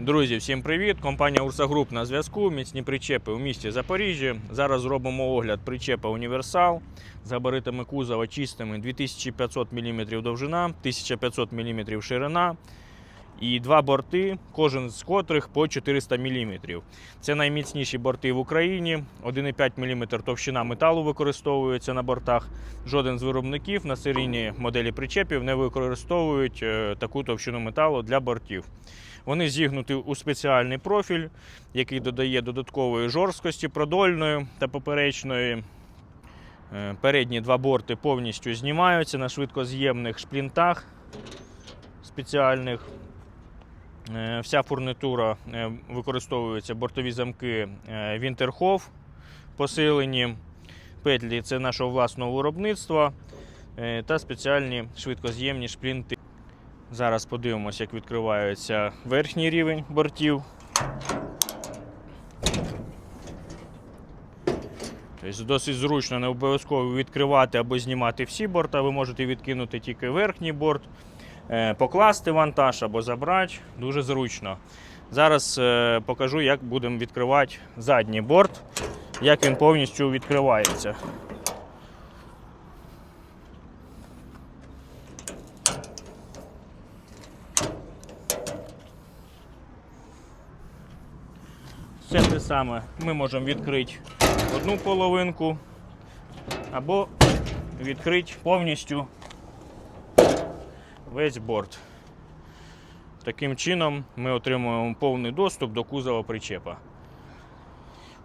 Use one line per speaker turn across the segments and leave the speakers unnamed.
Друзі, всім привіт! Компанія Урса Груп на зв'язку. Міцні причепи у місті Запоріжжя. Зараз зробимо огляд причепа Універсал з габаритами кузова чистими 2500 мм довжина, 1500 мм ширина і два борти, кожен з котрих по 400 мм. Це найміцніші борти в Україні. 1,5 мм товщина металу використовується на бортах. Жоден з виробників на серійній моделі причепів не використовують е, таку товщину металу для бортів. Вони зігнуті у спеціальний профіль, який додає додаткової жорсткості продольної та поперечної. Е, Передні два борти повністю знімаються на швидкоз'ємних шплінтах спеціальних. Е, Вся фурнитура е, використовується бортові замки е, Вінтерхоф посилені. Петлі це нашого власного виробництва та спеціальні швидкоз'ємні шплінти. Зараз подивимося, як відкривається верхній рівень бортів. Тобто досить зручно, не обов'язково відкривати або знімати всі борта. Ви можете відкинути тільки верхній борт, покласти вантаж або забрати. Дуже зручно. Зараз е, покажу, як будемо відкривати задній борт, як він повністю відкривається. Все те саме ми можемо відкрити одну половинку або відкрити повністю весь борт. Таким чином ми отримуємо повний доступ до кузова причепа.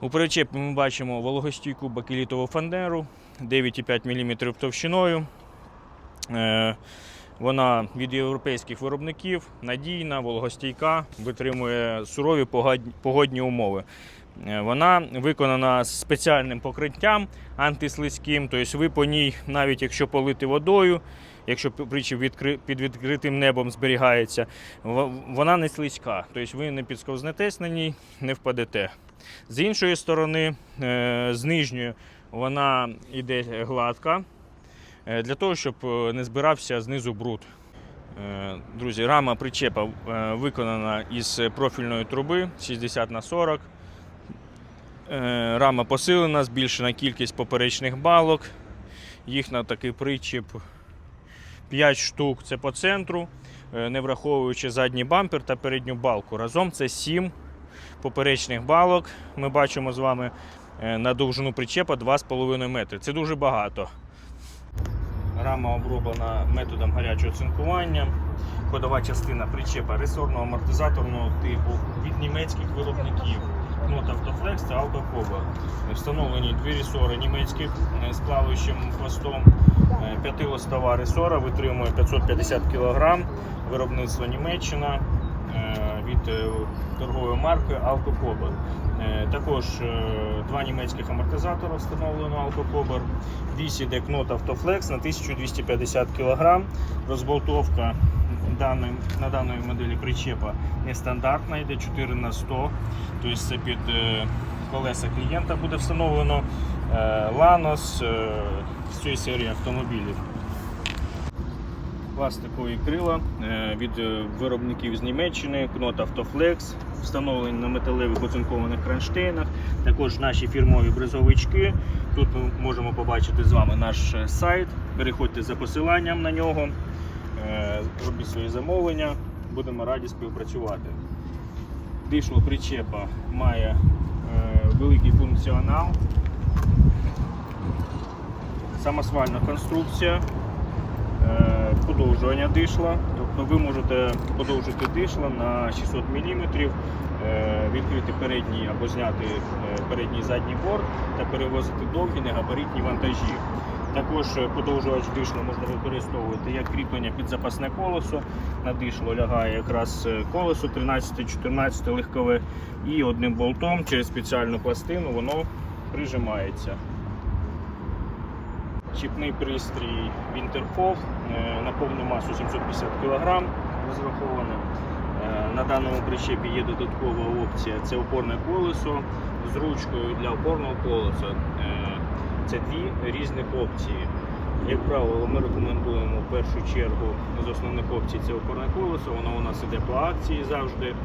У причепі ми бачимо вологостійку бакелітову фанеру 9,5 мм товщиною. Е, Вона від європейських виробників надійна, вологостійка, витримує сурові погодні умови. Е, Вона виконана з спеціальним покриттям антислизьким, тобто ви по ній, навіть якщо полити водою, якщо причіп під відкритим небом зберігається, вона не слизька, тобто ви не підсковзнетесь на ній, не впадете. З іншої сторони, е, з нижньої, вона йде гладка, е, для того, щоб не збирався знизу бруд. Друзі, рама причепа виконана із профільної труби 60 на 40. Е, Рама посилена, збільшена кількість поперечних балок. Їх на такий причіп 5 штук це по центру, е, не враховуючи задній бампер та передню балку. Разом це 7 поперечних балок. Ми бачимо з вами е, на довжину причепа 2,5 метри. Це дуже багато. Рама оброблена методом гарячого цинкування. Ходова частина причепа ресорно-амортизаторного типу від німецьких виробників. Knot Autoflex та Autocover. Встановлені дві ресори німецьких е, з плаваючим хвостом. Е, П'ятилистова ресора витримує 550 кг. Виробництво Німеччина е, від торгової марки. Е, Також два німецьких амортизатора встановлено. Вісь іде Knot Autoflex на 1250 кг. Розболтовка даної, на даної моделі причепа нестандартна, йде 4 на 100 Тобто це під е, колеса клієнта буде встановлено е, е, з цієї серії автомобілів. Пластикові крила е, від е, виробників з Німеччини, Knot Autoflex, встановлені на металевих оцинкованих кронштейнах. Також наші фірмові бризовички. Тут ми можемо побачити з вами наш е, сайт. Переходьте за посиланням на нього, е, робіть свої замовлення, будемо раді співпрацювати. Дишло причепа має е, великий функціонал, самосвальна конструкція, е, подовжування дишла. Тобто ви можете подовжити дишла на 600 мм, е, відкрити передній або зняти е, передній задній борт та перевозити довгі негабаритні вантажі. Також е, подовжувач дишла можна використовувати як кріплення під запасне колесо. На дишло лягає якраз е, колесо 13-14 легкове і одним болтом через спеціальну пластину воно прижимається. Чіпний пристрій Winterhof е, на повну масу 750 кг розрахований. Е, На даному причепі є додаткова опція це опорне колесо з ручкою для опорного колеса. Це дві різних опції. Як правило, ми рекомендуємо в першу чергу з основних опцій це опорне колесо, воно у нас іде по акції завжди.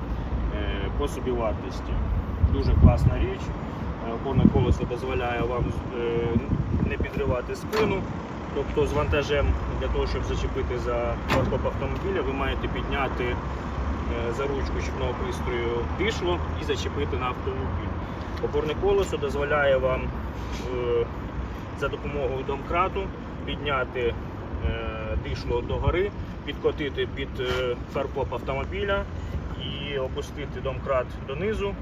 Е, По собівартості. Дуже класна річ. Е, Опорне колесо дозволяє вам е, не підривати спину. Тобто з вантажем для того, щоб зачепити за корпус автомобіля, ви маєте підняти за ручку щіпного пристрою дишло і зачепити на автомобіль. Опорне колесо дозволяє вам за допомогою домкрату підняти е, дишло догори, підкотити під е, фаркоп автомобіля і опустити домкрат донизу,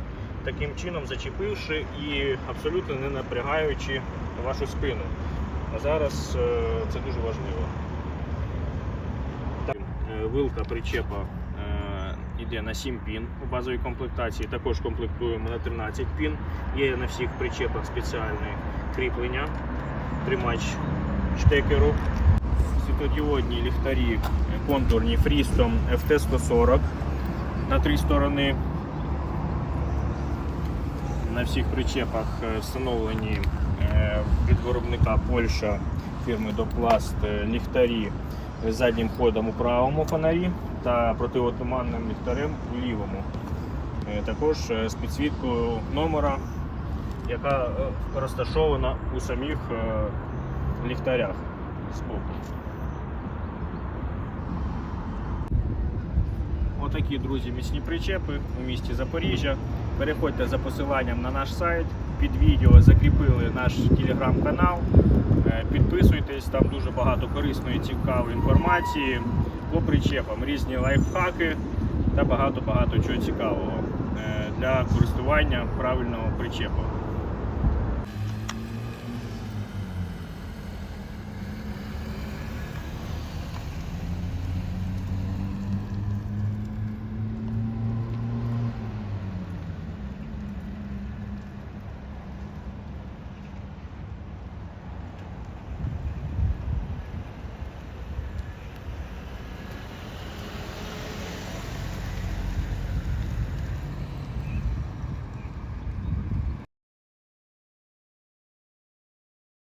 таким чином зачепивши і абсолютно не напрягаючи вашу спину. А зараз е, це дуже важливо. Вилка причепа йде на 7 пін у базовій комплектації. Також комплектуємо на 13 пін. Є на всіх причепах спеціальне кріплення, тримач штекеру. Світлодіодні ліхтарі контурні фрістом FT140 на три сторони. На всіх причепах встановлені е, від виробника Польща фірми Допласт е, ліхтарі заднім ходом у правому фонарі та противотуманним ліхтарем у лівому. Також з підсвіткою номера, яка е, розташована у самих е, ліхтарях збоку. Отакі, друзі, міцні причепи у місті Запоріжжя. Переходьте за посиланням на наш сайт. Під відео закріпили наш телеграм-канал. Е, Підписуйтесь, там дуже багато корисної цікавої інформації по причепам, різні лайфхаки та багато-багато чого цікавого для користування правильного причепу.